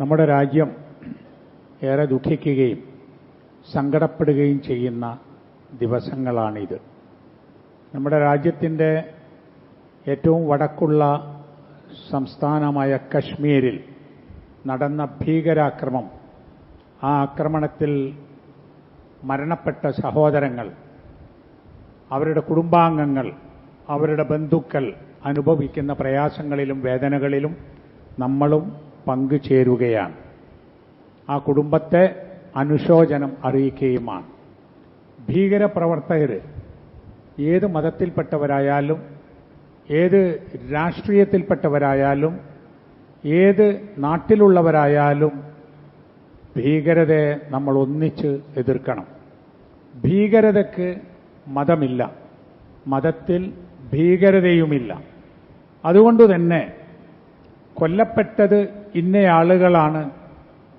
നമ്മുടെ രാജ്യം ഏറെ ദുഃഖിക്കുകയും സങ്കടപ്പെടുകയും ചെയ്യുന്ന ദിവസങ്ങളാണിത്. നമ്മുടെ രാജ്യത്തിന്റെ ഏറ്റവും വടക്കുള്ള സംസ്ഥാനമായ കശ്മീരിൽ നടന്ന ഭീകരാക്രമം ആ ആക്രമണത്തിൽ മരണപ്പെട്ട സഹോദരങ്ങൾ അവരുടെ കുടുംബാംഗങ്ങൾ അവരുടെ ബന്ധുക്കൾ അനുഭവിക്കുന്ന പ്രയാസങ്ങളിലും വേദനകളിലും നമ്മളും പങ്കുചേരുകയാണ്. ആ കുടുംബത്തെ അനുശോചനം അറിയിക്കുകയുമാണ്. ഭീകരപ്രവർത്തകർ ഏത് മതത്തിൽപ്പെട്ടവരായാലും ഏത് രാഷ്ട്രീയത്തിൽപ്പെട്ടവരായാലും ഏത് നാട്ടിലുള്ളവരായാലും ഭീകരതയെ നമ്മൾ ഒന്നിച്ച് എതിർക്കണം. ഭീകരതയ്ക്ക് മതമില്ല. മതത്തിൽ ഭീകരതയുമില്ല. അതുകൊണ്ട് തന്നെ കൊല്ലപ്പെട്ടത് ഇന്നയാളുകളാണ്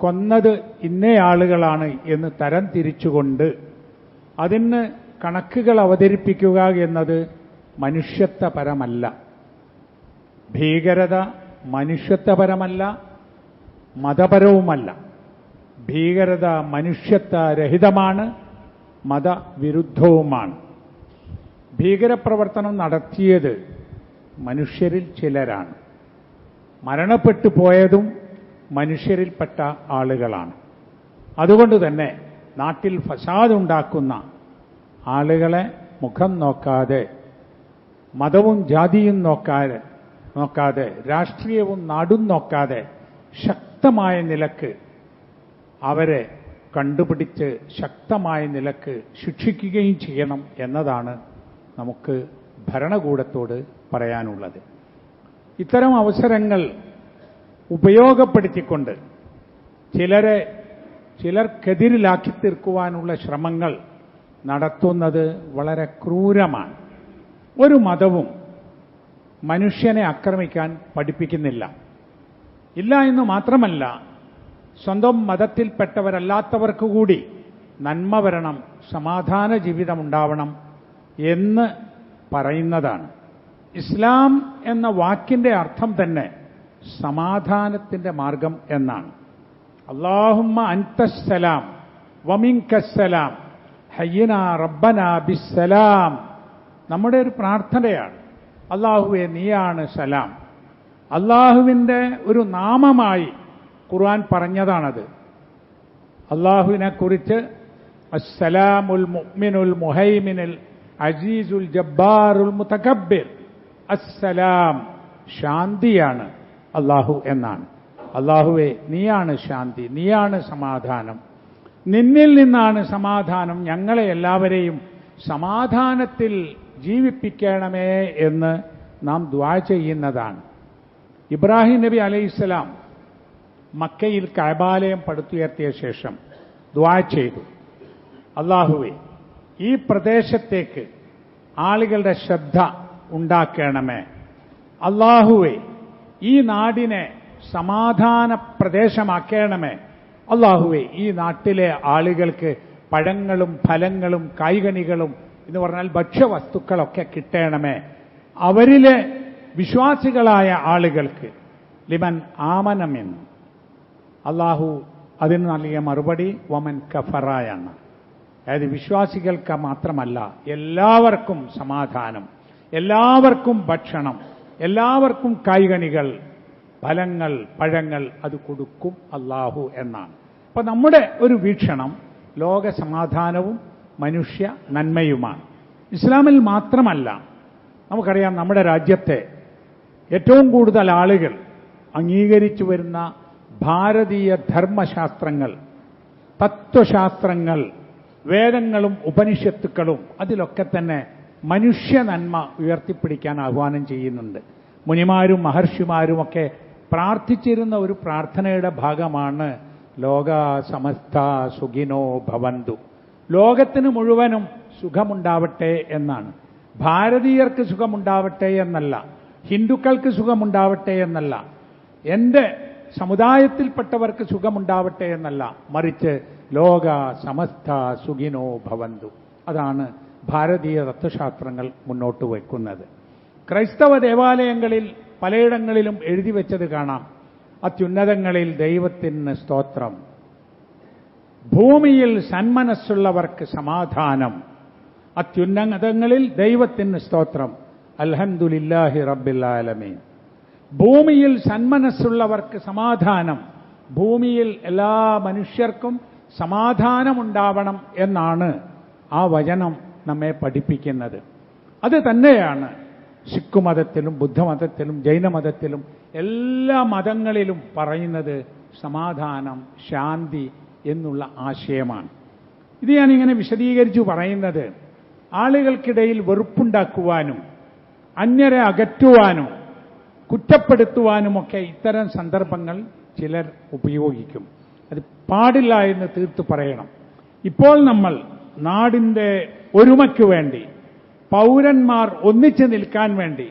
കൊന്നത് ഇന്നയാളുകളാണ് എന്ന് തരം തിരിച്ചുകൊണ്ട് അതിന് കണക്കുകൾ അവതരിപ്പിക്കുക എന്നത് മനുഷ്യത്വപരമല്ല. ഭീകരത മനുഷ്യത്വപരമല്ല മതപരവുമല്ല. ഭീകരത മനുഷ്യത്വരഹിതമാണ് മതവിരുദ്ധവുമാണ്. ഭീകരപ്രവർത്തനം നടത്തിയത് മനുഷ്യരിൽ ചിലരാണ്. മരണപ്പെട്ടു പോയതും മനുഷ്യരിൽപ്പെട്ട ആളുകളാണ്. അതുകൊണ്ട് തന്നെ നാട്ടിൽ ഫസാദുണ്ടാക്കുന്ന ആളുകളെ മുഖം നോക്കാതെ മതവും ജാതിയും നോക്കാതെ നോക്കാതെ രാഷ്ട്രീയവും നാടും നോക്കാതെ ശക്തമായ നിലയ്ക്ക് അവരെ കണ്ടുപിടിച്ച് ശക്തമായ നിലയ്ക്ക് ശിക്ഷിക്കുകയും ചെയ്യണം എന്നതാണ് നമുക്ക് ഭരണകൂടത്തോട് പറയാനുള്ളത്. ഇത്തരം അവസരങ്ങൾ ഉപയോഗപ്പെടുത്തിക്കൊണ്ട് ചിലരെ ചിലർക്കെതിരിലാക്കി തീർക്കുവാനുള്ള ശ്രമങ്ങൾ നടത്തുന്നത് വളരെ ക്രൂരമാണ്. ഒരു മതവും മനുഷ്യനെ ആക്രമിക്കാൻ പഠിപ്പിക്കുന്നില്ല. ഇല്ല എന്ന് മാത്രമല്ല സ്വന്തം മതത്തിൽപ്പെട്ടവരല്ലാത്തവർക്ക് കൂടി നന്മ വരണം സമാധാന ജീവിതമുണ്ടാവണം എന്ന് പറയുന്നതാണ്. ഇസ്ലാം എന്ന വാക്കിന്റെ അർത്ഥം തന്നെ സമാധാനത്തിന്റെ മാർഗം എന്നാണ്. അള്ളാഹുമ്മ അൻതസ്സലാം വമിങ്കസ്സലാം ഹയ്യന റബ്ബന ബിസ്സലാം. നമ്മുടെ ഒരു പ്രാർത്ഥനയാണ്. അള്ളാഹുവെ നീയാണ് സലാം. അള്ളാഹുവിന്റെ ഒരു നാമമായി ഖുർആൻ പറഞ്ഞതാണത്. അള്ളാഹുവിനെക്കുറിച്ച് അസ്സലാമുൽ മുഅ്മിനുൽ മുഹൈമിനുൽ അസീസുൽ ജബ്ബാറുൽ മുതകബ്ബിർ അസ്സലാം. ശാന്തിയാണ് അള്ളാഹു എന്നാണ്. അള്ളാഹുവെ നീയാണ് ശാന്തി നീയാണ് സമാധാനം. നിന്നിൽ നിന്നാണ് സമാധാനം. ഞങ്ങളെ എല്ലാവരെയും സമാധാനത്തിൽ ജീവിപ്പിക്കണമേ എന്ന് നാം ദ്വാ ചെയ്യുന്നതാണ്. ഇബ്രാഹിം നബി അലൈഹിസ്സലാം മക്കയിൽ കൈബാലയം പടുത്തുയർത്തിയ ശേഷം ദ്വാ ചെയ്തു. അള്ളാഹുവെ ഈ പ്രദേശത്തേക്ക് ആളുകളുടെ ശ്രദ്ധ ഉണ്ടാക്കണമേ. അള്ളാഹുവെ ഈ നാടിനെ സമാധാന പ്രദേശമാക്കണമേ. അള്ളാഹുവെ ഈ നാട്ടിലെ ആളുകൾക്ക് പഴങ്ങളും ഫലങ്ങളും കായ്കനികളും എന്ന് പറഞ്ഞാൽ ഭക്ഷ്യവസ്തുക്കളൊക്കെ കിട്ടണമേ. അവരിലെ വിശ്വാസികളായ ആളുകൾക്ക് ലിമൻ ആമനമെന്ന് അള്ളാഹു അതിന് നൽകിയ മറുപടി വമൻ കഫറായാണ്. അതായത് വിശ്വാസികൾക്ക് മാത്രമല്ല എല്ലാവർക്കും സമാധാനം. എല്ലാവർക്കും ഭക്ഷണം എല്ലാവർക്കും കായ്കനികൾ ഫലങ്ങൾ പഴങ്ങൾ അത് കൊടുക്കും അള്ളാഹു എന്നാണ്. അപ്പൊ നമ്മുടെ ഒരു വീക്ഷണം ലോക സമാധാനവും മനുഷ്യ നന്മയുമാണ്. ഇസ്ലാമിൽ മാത്രമല്ല നമുക്കറിയാം നമ്മുടെ രാജ്യത്തെ ഏറ്റവും കൂടുതൽ ആളുകൾ അംഗീകരിച്ചു വരുന്ന ഭാരതീയ ധർമ്മശാസ്ത്രങ്ങൾ തത്വശാസ്ത്രങ്ങൾ വേദങ്ങളും ഉപനിഷത്തുക്കളും അതിലൊക്കെ തന്നെ മനുഷ്യ നന്മ ഉയർത്തിപ്പിടിക്കാൻ ആഹ്വാനം ചെയ്യുന്നുണ്ട്. മുനിമാരും മഹർഷിമാരും ഒക്കെ പ്രാർത്ഥിച്ചിരുന്ന ഒരു പ്രാർത്ഥനയുടെ ഭാഗമാണ് ലോക സമസ്ത സുഖിനോ ഭവന്തു. ലോകത്തിന് മുഴുവനും സുഖമുണ്ടാവട്ടെ എന്നാണ്. ഭാരതീയർക്ക് സുഖമുണ്ടാവട്ടെ എന്നല്ല ഹിന്ദുക്കൾക്ക് സുഖമുണ്ടാവട്ടെ എന്നല്ല എന്റെ സമുദായത്തിൽപ്പെട്ടവർക്ക് സുഖമുണ്ടാവട്ടെ എന്നല്ല മറിച്ച് ലോക സമസ്ത സുഖിനോ ഭവന്തു. അതാണ് ഭാരതീയ തത്വശാസ്ത്രങ്ങൾ മുന്നോട്ട് വയ്ക്കുന്നത് ക്രൈസ്തവ ദേവാലയങ്ങളിൽ പലയിടങ്ങളിലും എഴുതി വെച്ചത് കാണാം. അത്യുന്നതങ്ങളിൽ ദൈവത്തിന് സ്തോത്രം. ഭൂമിയിൽ സന്മനസ്സുള്ളവർക്ക് സമാധാനം. അത്യുന്നതങ്ങളിൽ ദൈവത്തിന് സ്തോത്രം. അൽഹംദുലില്ലാഹി റബ്ബിൽ ആലമീൻ. ഭൂമിയിൽ സന്മനസ്സുള്ളവർക്ക് സമാധാനം. ഭൂമിയിൽ എല്ലാ മനുഷ്യർക്കും സമാധാനമുണ്ടാവണം എന്നാണ് ആ വചനം. നമ്മെ പഠിപ്പിക്കുന്നത്. അത് തന്നെയാണ് സിഖ് മതത്തിലും ബുദ്ധമതത്തിലും ജൈനമതത്തിലും എല്ലാ മതങ്ങളിലും പറയുന്നത് സമാധാനം ശാന്തി എന്നുള്ള ആശയമാണ്. ഇത് ഞാനിങ്ങനെ വിശദീകരിച്ചു പറയുന്നത് ആളുകൾക്കിടയിൽ വെറുപ്പുണ്ടാക്കുവാനും അന്യരെ അകറ്റുവാനും കുറ്റപ്പെടുത്തുവാനുമൊക്കെ ഇത്തരം സന്ദർഭങ്ങൾ ചിലർ ഉപയോഗിക്കും. അത് പാടില്ല എന്ന് തീർത്തു പറയണം. ഇപ്പോൾ നമ്മൾ നാടിന്റെ ഒരുമയ്ക്കു വേണ്ടി പൗരന്മാർ ഒന്നിച്ചു നിൽക്കാൻ വേണ്ടി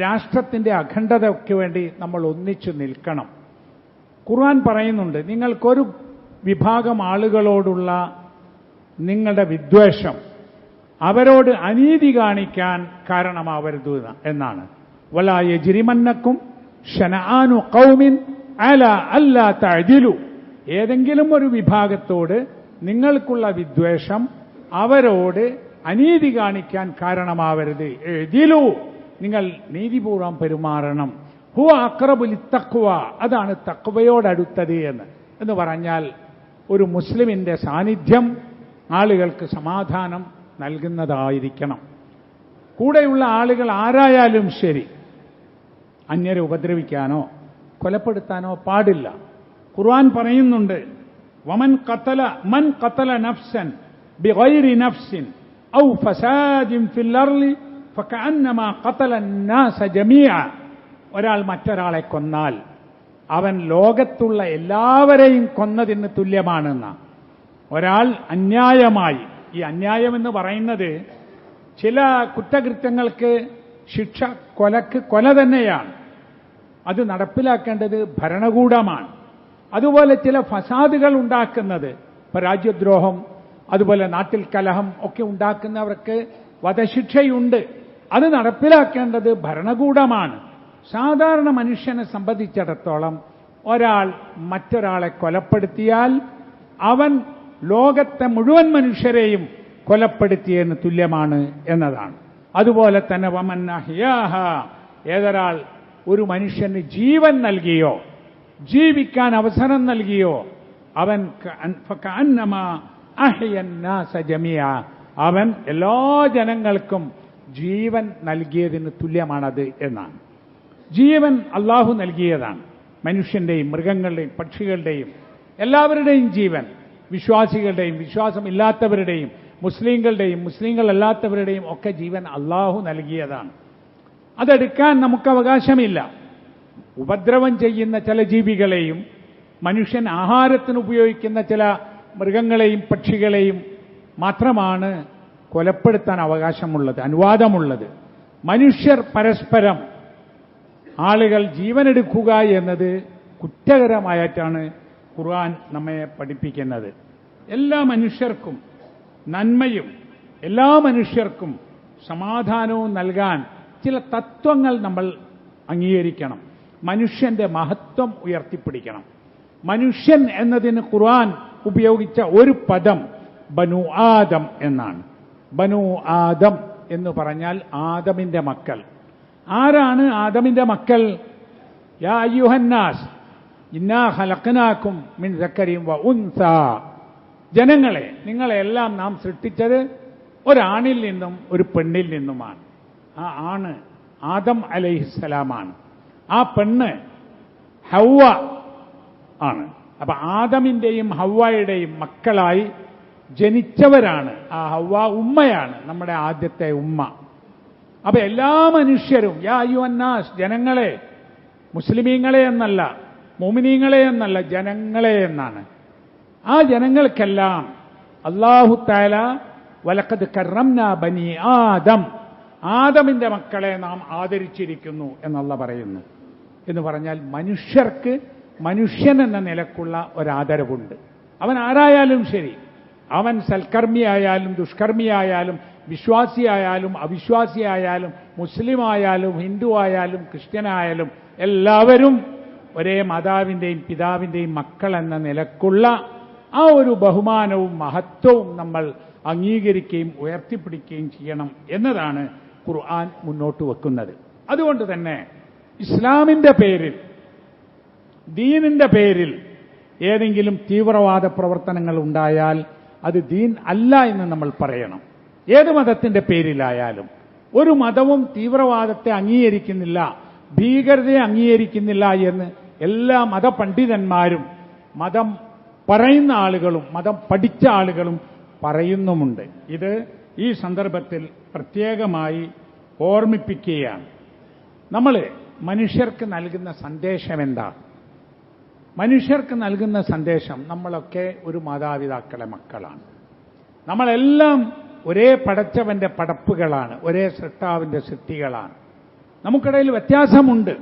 രാഷ്ട്രത്തിന്റെ അഖണ്ഡതയ്ക്ക് വേണ്ടി നമ്മൾ ഒന്നിച്ചു നിൽക്കണം. ഖുർആൻ പറയുന്നുണ്ട് നിങ്ങൾക്കൊരു വിഭാഗം ആളുകളോടുള്ള നിങ്ങളുടെ വിദ്വേഷം അവരോട് അനീതി കാണിക്കാൻ കാരണമാവരുത് എന്നാണ്. വലാ യജിരിമന്നക്കും ഷനാനു കൗമിൻ അല അല്ല അതിലു ഏതെങ്കിലും ഒരു വിഭാഗത്തോട് നിങ്ങൾക്കുള്ള വിദ്വേഷം അവരോട് അനീതി കാണിക്കാൻ കാരണമാവരുത്. എഴുതിയിലൂ നിങ്ങൾ നീതിപൂർവം പെരുമാറണം. ഹു അക്രബുലി തക്കുവ അതാണ് തക്കുവയോടടുത്തത് എന്ന്. എന്ന് പറഞ്ഞാൽ ഒരു മുസ്ലിമിന്റെ സാന്നിധ്യം ആളുകൾക്ക് സമാധാനം നൽകുന്നതായിരിക്കണം. കൂടെയുള്ള ആളുകൾ ആരായാലും ശരി. അന്യരെ ഉപദ്രവിക്കാനോ കൊലപ്പെടുത്താനോ പാടില്ല. ഖുർആൻ പറയുന്നുണ്ട് വമൻ കത്തല മൻ കത്തല നഫ്സൻ ബിഗൈരി നഫ്സിൻ ഔ ഫസാദിൻ ഫിൽ അർളി ഫകഅന്നമാ ഖതല الناس ജമീഅ ഒരാൾ മറ്റൊരാളെ കൊന്നാൽ അവൻ ലോകത്തുള്ള എല്ലാവരെയും കൊന്നതിന് തുല്യമാണെന്ന ഒരാൾ അന്യായമായി ഈ അന്യായം എന്ന് പറയുന്നത് ചില കുറ്റകൃത്യങ്ങൾക്ക് ശിക്ഷ കൊലക്ക് കൊല തന്നെയാണ് അത് നടപ്പിലാക്കേണ്ടത് ഭരണകൂടമാണ് അതുപോലെ ചില ഫസാദുകൾ ഉണ്ടാക്കുന്നത് ഇപ്പൊ രാജ്യദ്രോഹം അതുപോലെ നാട്ടിൽ കലഹം ഒക്കെ ഉണ്ടാക്കുന്നവർക്ക് വധശിക്ഷയുണ്ട്. അത് നടപ്പിലാക്കേണ്ടത് ഭരണകൂടമാണ്. സാധാരണ മനുഷ്യനെ സംബന്ധിച്ചിടത്തോളം ഒരാൾ മറ്റൊരാളെ കൊലപ്പെടുത്തിയാൽ അവൻ ലോകത്തെ മുഴുവൻ മനുഷ്യരെയും കൊലപ്പെടുത്തിയതിന് തുല്യമാണ് എന്നതാണ്. അതുപോലെ തന്നെ വമൻ അഹ്യാഹ ഏതൊരാൾ ഒരു മനുഷ്യന് ജീവൻ നൽകിയോ ജീവിക്കാൻ അവസരം നൽകിയോ അവൻ ജമിയ. അവൻ എല്ലാ ജനങ്ങൾക്കും ജീവൻ നൽകിയതിന് തുല്യമാണത് എന്നാണ്. ജീവൻ അള്ളാഹു നൽകിയതാണ്. മനുഷ്യന്റെയും മൃഗങ്ങളുടെയും പക്ഷികളുടെയും എല്ലാവരുടെയും ജീവൻ. വിശ്വാസികളുടെയും വിശ്വാസമില്ലാത്തവരുടെയും മുസ്ലിങ്ങളുടെയും മുസ്ലിങ്ങളല്ലാത്തവരുടെയും ഒക്കെ ജീവൻ അള്ളാഹു നൽകിയതാണ്. അതെടുക്കാൻ നമുക്ക് അവകാശമില്ല ഉപദ്രവം ചെയ്യുന്ന ചില ജീവികളെയും മനുഷ്യൻ ആഹാരത്തിന് ഉപയോഗിക്കുന്ന ചില മൃഗങ്ങളെയും പക്ഷികളെയും മാത്രമാണ് കൊലപ്പെടുത്താൻ അവകാശമുള്ളത് അനുവാദമുള്ളത്. മനുഷ്യർ പരസ്പരം ആളുകൾ ജീവനെടുക്കുക എന്നത് കുറ്റകരമായിട്ടാണ് ഖുർആൻ നമ്മെ പഠിപ്പിക്കുന്നത്. എല്ലാ മനുഷ്യർക്കും നന്മയും എല്ലാ മനുഷ്യർക്കും സമാധാനവും നൽകാൻ ചില തത്വങ്ങൾ നമ്മൾ അംഗീകരിക്കണം. മനുഷ്യന്റെ മഹത്വം ഉയർത്തിപ്പിടിക്കണം. മനുഷ്യൻ എന്നതിന് ഖുർആൻ ഉപയോഗിച്ച ഒരു പദം ബനു ആദം എന്നാണ്. ബനു ആദം എന്ന് പറഞ്ഞാൽ ആദമിന്റെ മക്കൾ. ആരാണ് ആദമിന്റെ മക്കൾ? യാ അയ്യുഹന്നാസ് ഇന്നാ ഹലക്കനാക്കും മിൻ സക്കരിയും വ ഉൻസ. ജനങ്ങളെ നിങ്ങളെല്ലാം നാം സൃഷ്ടിച്ചത് ഒരാണിൽ നിന്നും ഒരു പെണ്ണിൽ നിന്നുമാണ്. ആ ആണ് ആദം അലൈഹിസ്സലാമാണ്. ആ പെണ്ണ് ഹൗവ ആണ്. അപ്പൊ ആദമിന്റെയും ഹവ്വായുടെയും മക്കളായി ജനിച്ചവരാണ്. ആ ഹവ്വ ഉമ്മയാണ് നമ്മുടെ ആദ്യത്തെ ഉമ്മ. അപ്പൊ എല്ലാ മനുഷ്യരും യാ അയ്യുവന്നാസ് ജനങ്ങളെ മുസ്ലിമീങ്ങളെ എന്നല്ല മോമിനീങ്ങളെ എന്നല്ല ജനങ്ങളെ എന്നാണ്. ആ ജനങ്ങൾക്കെല്ലാം അള്ളാഹു താല വലക്കത് കറംന ബനി ആദം ആദമിന്റെ മക്കളെ നാം ആദരിച്ചിരിക്കുന്നു എന്നുള്ള പറയുന്നു. എന്ന് പറഞ്ഞാൽ മനുഷ്യർക്ക് മനുഷ്യൻ എന്ന നിലക്കുള്ള ഒരാദരവുണ്ട്. അവൻ ആരായാലും ശരി. അവൻ സൽക്കർമ്മിയായാലും ദുഷ്കർമ്മിയായാലും വിശ്വാസിയായാലും അവിശ്വാസിയായാലും മുസ്ലിമായാലും ഹിന്ദു ആയാലും ക്രിസ്ത്യനായാലും എല്ലാവരും ഒരേ മാതാവിന്റെയും പിതാവിന്റെയും മക്കൾ എന്ന നിലക്കുള്ള ആ ഒരു ബഹുമാനവും മഹത്വവും നമ്മൾ അംഗീകരിക്കുകയും ഉയർത്തിപ്പിടിക്കുകയും ചെയ്യണം എന്നതാണ് ഖുർആൻ മുന്നോട്ട് വെക്കുന്നത്. അതുകൊണ്ട് തന്നെ ഇസ്ലാമിന്റെ പേരിൽ ദീനിന്റെ പേരിൽ ഏതെങ്കിലും തീവ്രവാദ പ്രവർത്തനങ്ങൾ ഉണ്ടായാൽ അത് ദീൻ അല്ല എന്ന് നമ്മൾ പറയണം. ഏത് മതത്തിന്റെ പേരിലായാലും. ഒരു മതവും തീവ്രവാദത്തെ അംഗീകരിക്കുന്നില്ല ഭീകരതയെ അംഗീകരിക്കുന്നില്ല എന്ന് എല്ലാ മതപണ്ഡിതന്മാരും മതം പറയുന്ന ആളുകളും മതം പഠിച്ച ആളുകളും പറയുന്നുമുണ്ട്. ഇത് ഈ സന്ദർഭത്തിൽ പ്രത്യേകമായി ഓർമ്മിപ്പിക്കുകയാണ്. നമ്മൾ മനുഷ്യർക്ക് നൽകുന്ന സന്ദേശം എന്താ മനുഷ്യർക്ക് നൽകുന്ന സന്ദേശം നമ്മളൊക്കെ ഒരു മാതാപിതാക്കളെ മക്കളാണ്. നമ്മളെല്ലാം ഒരേ പടച്ചവന്റെ പടപ്പുകളാണ് ഒരേ സൃഷ്ടാവിന്റെ സൃഷ്ടികളാണ്. നമുക്കിടയിൽ വ്യത്യാസമുണ്ട്.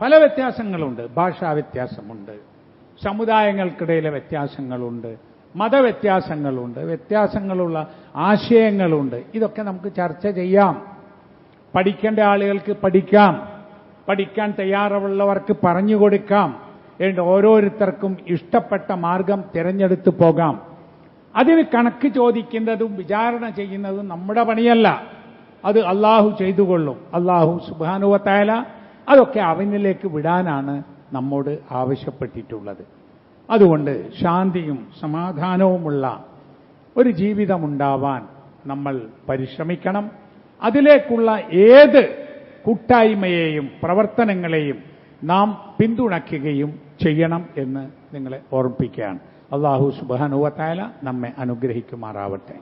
പല വ്യത്യാസങ്ങളുണ്ട്. ഭാഷാ വ്യത്യാസമുണ്ട്. സമുദായങ്ങൾക്കിടയിലെ വ്യത്യാസങ്ങളുണ്ട്. മതവ്യത്യാസങ്ങളുണ്ട്. വ്യത്യാസങ്ങളുള്ള ആശയങ്ങളുണ്ട്. ഇതൊക്കെ നമുക്ക് ചർച്ച ചെയ്യാം. പഠിക്കേണ്ട ആളുകൾക്ക് പഠിക്കാം. പഠിക്കാൻ തയ്യാറുള്ളവർക്ക് പറഞ്ഞു കൊടുക്കാം. എന്നിട്ട് ഓരോരുത്തർക്കും ഇഷ്ടപ്പെട്ട മാർഗം തിരഞ്ഞെടുത്ത് പോകാം. അതിന് കണക്ക് ചോദിക്കുന്നതും വിചാരണ ചെയ്യുന്നതും നമ്മുടെ പണിയല്ല. അത് അള്ളാഹു ചെയ്തുകൊള്ളും. അള്ളാഹു സുബാനുവത്തായാല അതൊക്കെ അവനിലേക്ക് വിടാനാണ് നമ്മോട് ആവശ്യപ്പെട്ടിട്ടുള്ളത്. അതുകൊണ്ട് ശാന്തിയും സമാധാനവുമുള്ള ഒരു ജീവിതമുണ്ടാവാൻ നമ്മൾ പരിശ്രമിക്കണം. അതിലേക്കുള്ള ഏത് കൂട്ടായ്മയെയും പ്രവർത്തനങ്ങളെയും നാം പിന്തുണയ്ക്കുകയും ചെയ്യണം എന്ന് നിങ്ങളെ ഓർമ്മിപ്പിക്കുകയാണ്. അള്ളാഹു സുബാനുവത്തായ നമ്മെ അനുഗ്രഹിക്കുമാറാവട്ടെ.